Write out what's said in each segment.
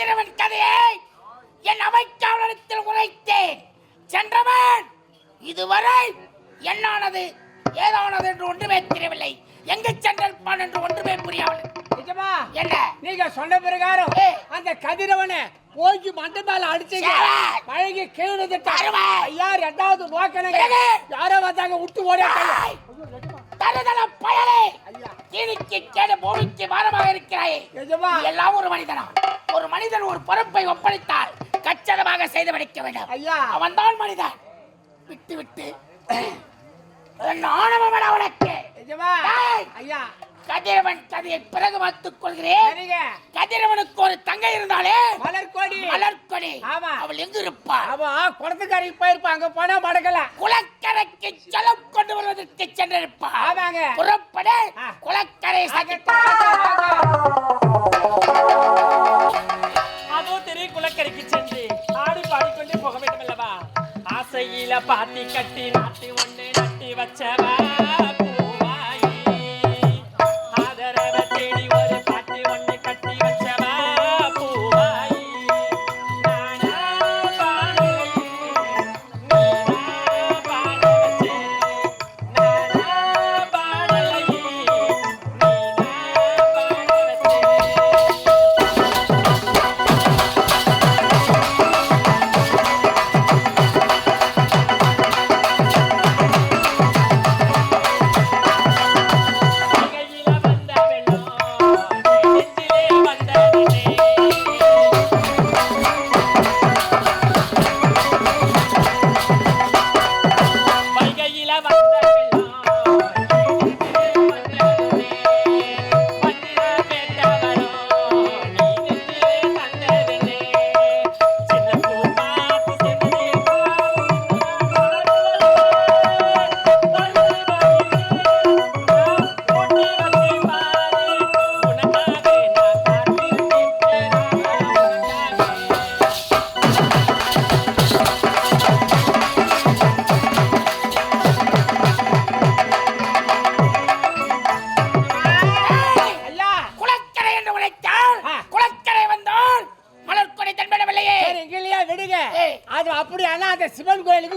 கதிரவன் கதையை என் அவைக்காவலத்தில் உரைத்தேன். சென்றவன் இதுவரை என்னானது ஏதானது என்று ஒன்றுமே தெரியவில்லை. எங்கு சென்றிருப்பான் என்று ஒன்றுமே புரியாமல். நிஜமா? என்ன? நீங்க சொன்ன பிரகாரம். அந்த கதிரவனை போய் மண்டை மேல அடிச்சீங்க. பழகி கீழே அருமை. ஐயா ரெண்டாவது நோக்கணுங்க? யாரோ வந்தாங்க விட்டு ஓடியாட்டாங்க ஏய்! தருதல பயலே. தீனிக்கு கேடு பூமிக்கு பாரமாக இருக்கிறாயே. எல்லாம் ஒரு மனிதனா? ஒரு மனிதன் ஒரு பொறுப்பை ஒப்படைத்தால் கச்சிதமாக செய்து முடிக்க வேண்டும். ஐயா. அவன்தான் மனிதன். விட்டு விட்டு. உனக்கு. ஐயா. கதிரவன் கதையை பிறகு பார்த்துக் கொள்கிறேன். கதிரவனுக்கு ஒரு தங்கை இருந்தாலே மலர்கோடி. மலர்கொடி. ஆமா. அவள் எங்கு இருப்பாள்? அவன் குளத்துக்கரைக்கு போயிருப்பான் அங்க போனா மடக்கல. குளக்கரைக்கு ஜலம் கொண்டு வருவதற்கு சென்றிருப்பாள். ஆமாங்க. புறப்பட. குளக்கரை வாங்க,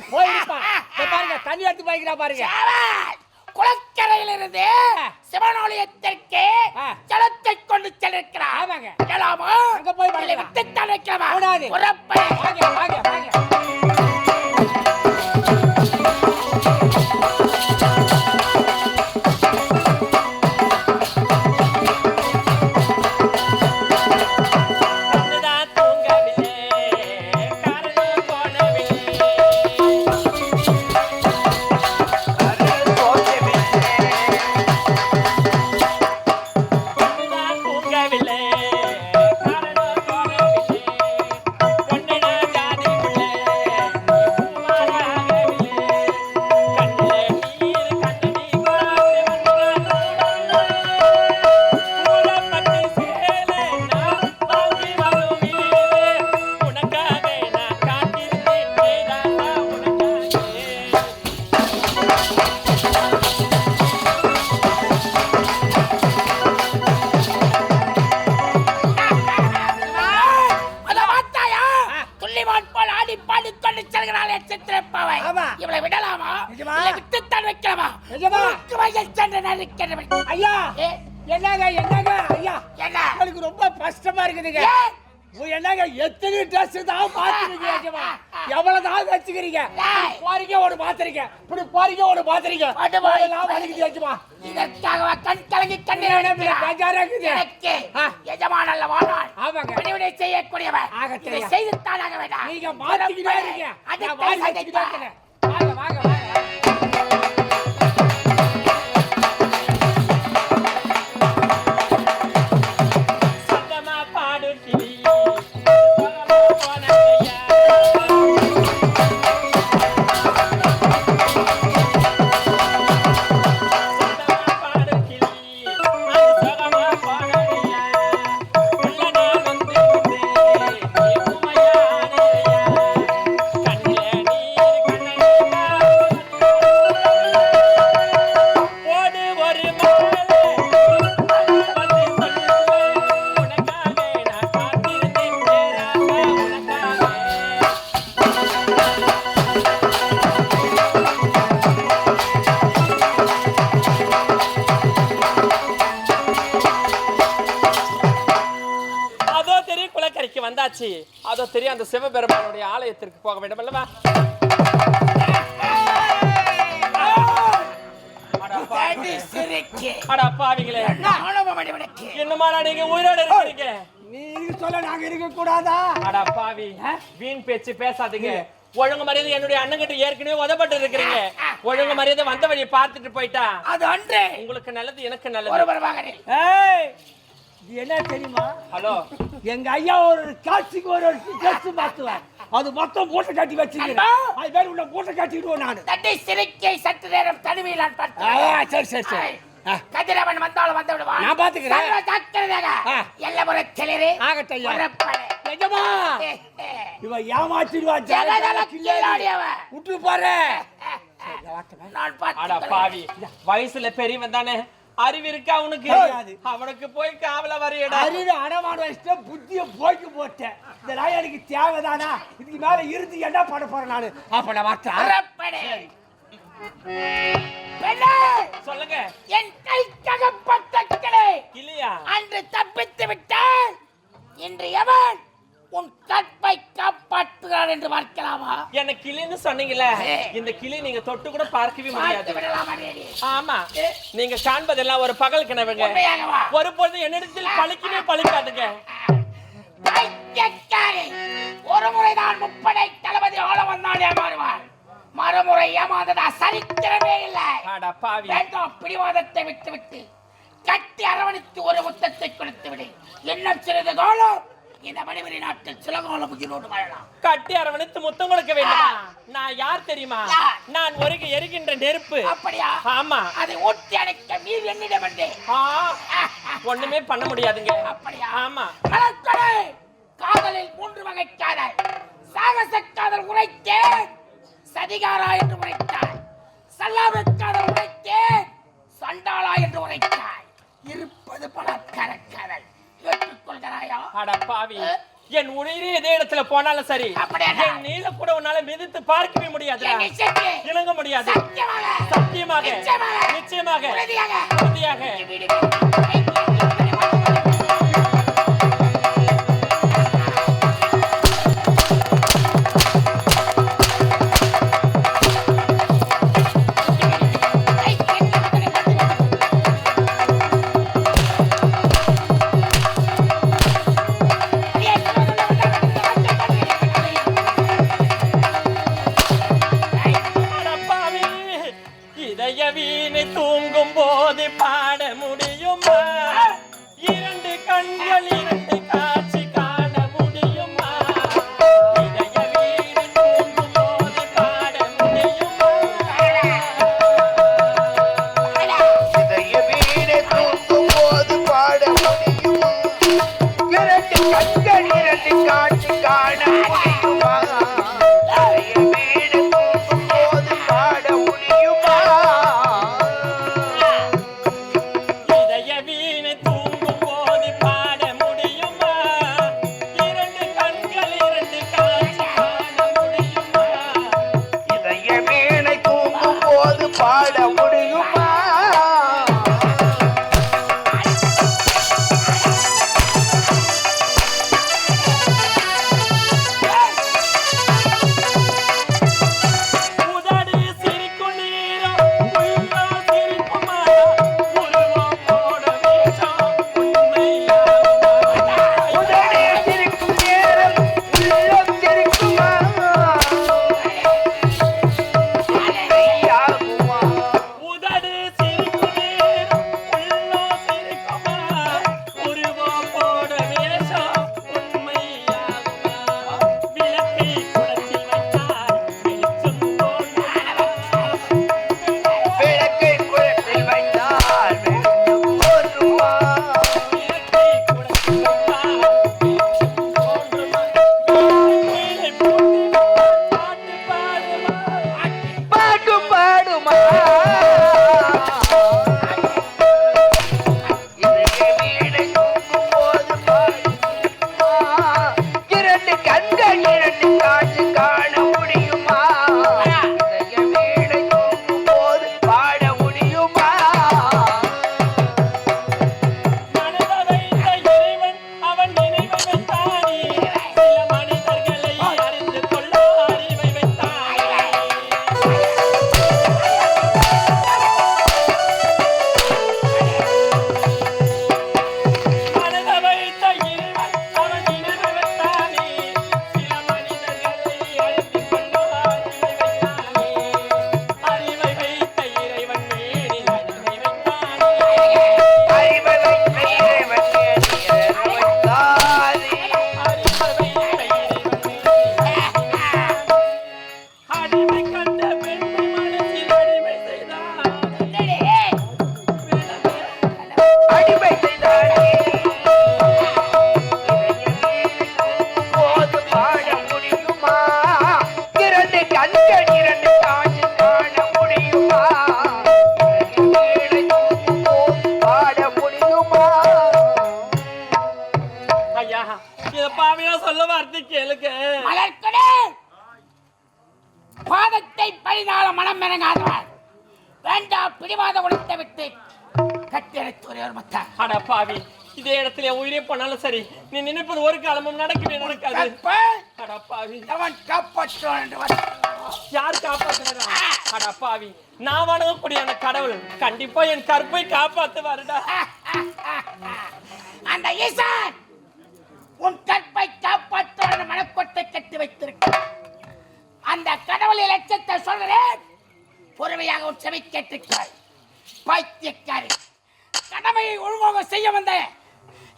சிவன் போயிருப்பான் பாருங்க தண்ணி எடுத்து போய்க்கிறா பாருங்க. கஷ்டமா இருக்குதுங்க என்னங்க எத்தனை ட்ரெஸ் தான் பாத்துருக்கீங்க எவ்வளவு தான் வச்சுக்கிறீங்க. போறீங்க ஒரு பாத்துறீங்க இப்படி போறீங்க ஒரு போய். எல்லாம் வலிக்குது ஏச்சுமா இதற்காகவா கண் கலங்கி கண்ணீர் என்ன வடிக்கிறாய்? பேஜாரா இருக்குது எனக்கு ஆ. எஜமான் அல்லவா நான்? ஆமாங்க. பணிவிடை செய்யக்கூடியவன் ஆகட்டும் இதை ஐயா. செய்துத்தான் ஆக வேண்டாம். நீங்க மாத்திக்கிட்டே இருக்கீங்க வாங்க வாங்க Baby. தெரியும் அந்த சிவபெருமானுடைய ஆலயத்திற்கு போக வேண்டும் அல்லவா? என்னமாடா நீங்க உயிரோட இருக்கிறீங்க? நீ சொல்ல நாங்க இருக்க கூடாதா அட பாவி. வீண் பேச்சு பேசாதீங்க. ஒழுங்கு மரியாதை என்னுடைய அண்ணன்கிட்ட ஏற்கனவே உதப்பட்டு இருக்கிறீங்க. ஒழுங்கு மரியாதை வந்த வழியை பார்த்துட்டு போயிட்டா? அது அன்று. உங்களுக்கு நல்லது எனக்கு நல்லது. என்ன தெரியுமா ஹலோ எங்க ஐயா ஒரு காட்சிக்கு ஒரு ட்ரெஸ் மாத்துவார் அது மொத்தம் மூட்டை கட்டி வச்சிருக்கேன்! அது பேர் உள்ள மூட்டை கட்டிடுவோம் நானு தட்டி சிரிக்கை சற்று நேரம் தனிமையில் நான் பார்த்தேன் சரி சரி சரி கதிரவன் வந்தாலும் வந்து விடுவான் நான் பாத்துக்கிறேன். ஜாக்கிரதையாக ஆ. எல்லமுறை கிளறி ஆகட்டும். நிஜமா. இவன் ஏமாத்திடுவான். விட்டு பாரு நான். பாவி வயசுல பெரியவன் தானே அறிவு இருக்கா அவனுக்கு தெரியாது. அவனுக்கு போய் காவல வரையடா. அறிவு அடமான வயசுல புத்திய போய்க்கு போட்டேன். இந்த நாய் எனக்கு தேவைதானா? இதுக்கு மேல இருந்து என்ன பண்ண போறேன் நானு? அப்ப நான் மாட்டேன் சொல்லுங்க. என் கைக்ககப்பட்ட கிளை இல்லையா? அன்று தப்பித்து விட்டால் இன்று எவன் உன் கற்பை காப்பாற்றுகிறான் என்று பார்க்கலாமா? என்ன கிளின்னு சொன்னீங்கல்ல இந்த கிளி நீங்க தொட்டு கூட பார்க்கவே முடியாது? ஆமா நீங்க காண்பதெல்லாம் ஒரு பகல் உண்மையாகவா? ஒரு பொழுது என்னிடத்தில் பழிக்கவே பழிக்காதுங்க. ஒரு முறைதான் முப்படை தளபதி ஆள வந்தால் ஏமாறுவார் மறுமுறை ஏமாந்ததா சரித்திரமே இல்லை. பிடிவாதத்தை விட்டு விட்டு கட்டி அரவணைத்து ஒரு முத்தத்தை கொடுத்து விடு. இன்னும் சிறிது காலம் இந்த மணிவரி நாட்டில் சில காலம் உயிரோடு வாழலாம். கட்டி அரவணைத்து முத்தம் கொடுக்க வேண்டுமா நான் யார் தெரியுமா? நான் ஒரு எரிகின்ற நெருப்பு. அப்படியா? ஆமா. அதை ஊட்டி அணைக்க நீர் என்னிடம் ஒண்ணுமே பண்ண முடியாதுங்க. அப்படியா? ஆமா. மலர்கொடை காதலில் மூன்று வகை காதல். சாகச காதல் உரைத்தேன் சதிகாரா என்று உரைத்தாய். சல்லாப காதல் உரைத்தேன் சண்டாளா என்று உரைத்தாய். இருப்பது பலாத்கார காதல் ஏற்றுக்கொள்கிறாயா அட பாவி. என் உயிரே இதே இடத்துல போனாலும் சரி? என் நீல கூட உன்னால மிதித்து பார்க்கவே முடியாது இணங்க முடியாது. சத்தியமாக. நிச்சயமாக. உறுதியாக. பாவி. இதே இடத்துல உயிரே போனாலும் சரி நீ நினைப்பது ஒரு காலமும் நடக்கவே நடக்காது. அட பாவி. அவன் காப்பாற்றுவான் யார் காப்பாத்துறா அட பாவி. நான் வணங்கக்கூடிய அந்த கடவுள் கண்டிப்பா என் கற்பை காப்பாத்துவாருடா. அந்த ஈசான் உன் கற்பை காப்பாற்ற மனக்கொட்டை கட்டி வைத்திருக்க அந்த கடவுளை லட்சத்தை சொல்கிறேன். பொறுமையாக உன் செவி கேட்டிருக்கிறாய். பைத்தியக்காரி. கடமையை ஒழுங்காக செய்ய வந்த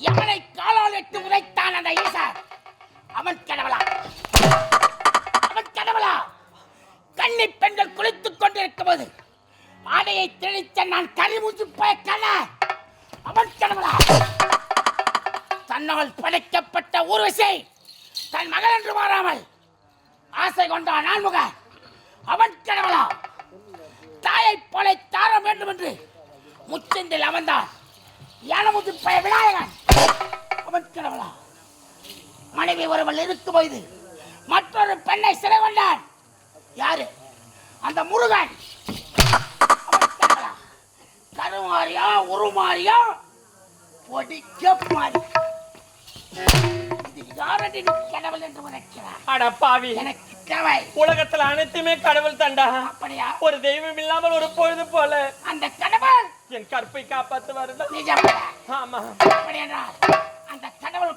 எவனை காலால் எட்டு உதைத்தான் அந்த ஈசான் அவன் கடவுளா? அவன் கடவுளா? கன்னி பெண்கள் குளித்துக் கொண்டிருக்கும் போது ஆடையை தெளித்த நான் கரிமுச்சு பயக்கல அவன் கடவுளா? தன்னால் படைக்கப்பட்ட ஊர்வசை தன் மகள் என்று மாறாமல் ஆசை கொண்டான் நான்முக அவன் கடவுளா? தாயை போல தார வேண்டும் என்று முச்செந்தில் அமர்ந்தான். யானமுது விநாயகன். அவன் கடவுளா. மனைவி ஒருவள் இருக்கும் போது மற்றொரு பெண்ணை சிறை கொண்டான். யாரு? அந்த முருகன். கருமாறியா உருமாறியா பொடிக்க மாறி உலகத்துல அனைத்துமே கடவுள் தண்டா. அப்படியா? ஒரு தெய்வம் இல்லாமல் ஒரு பொழுது போல. அந்த கடவுள் என் கற்பை காப்பாத்துவாருடா நிஜம்? ஆமா. அப்படி என்றால் அந்த கடவுள்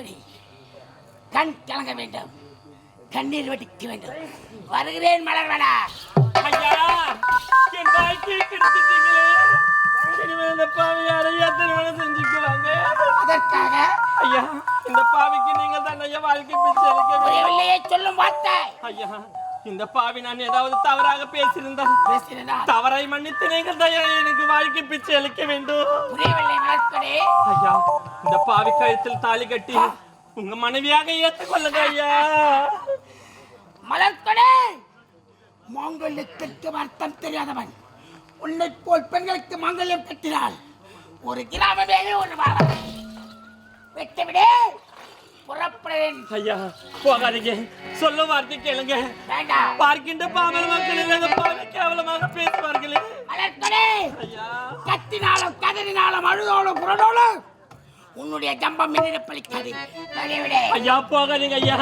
மலர்க்கடி கண் கலங்க வேண்டும் கண்ணீர் வெடிக்க வேண்டும். வருகிறேன் மலர்வனா. ஐயா என் வாழ்க்கையை கெடுத்துட்டீங்களே. இனிமே இந்த பாவி யாரையா திருமணம் செஞ்சுக்குவாங்க? அதற்காக ஐயா இந்த பாவிக்கு நீங்க தான் ஐயா வாழ்க்கை பிச்சை. புரியவில்லையே சொல்லும் வார்த்தை. ஐயா இந்த பாவி நான் ஏதாவது தவறாக பேசியிருந்தால் தவறை மன்னித்து நீங்கள் எனக்கு வாழ்க்கை பிச்சை அளிக்க வேண்டும். ஐயா இந்த பாவி கழுத்தில் தாலி கட்டி உங்க மனைவியாக ஏற்றுக்கொள்ளுங்க ஐயா. மலர்க்கடே மாங்கல்யத்திற்கு அர்த்தம் தெரியாதவன். உன்னை போல் பெண்களுக்கு மாங்கல்யம் கட்டினாள் ஒரு கிராமமே ஒரு வாரம் விட்டுவிடு. புறப்படுறேன் ஐயா போகாதீங்க. சொல்ல வார்த்தை கேளுங்க. வேண்டாம் பார்க்கின்ற பாமர மக்கள் பாவி கேவலமாக பேசுவார்களே. மலர்க்கடே ஐயா. கத்தினாலும் கதறினாலும் அழுதோளும் புறடோளும் உன்னுடைய ஜம்பம் விடு. ஐயா போகாதீங்க ஐயா.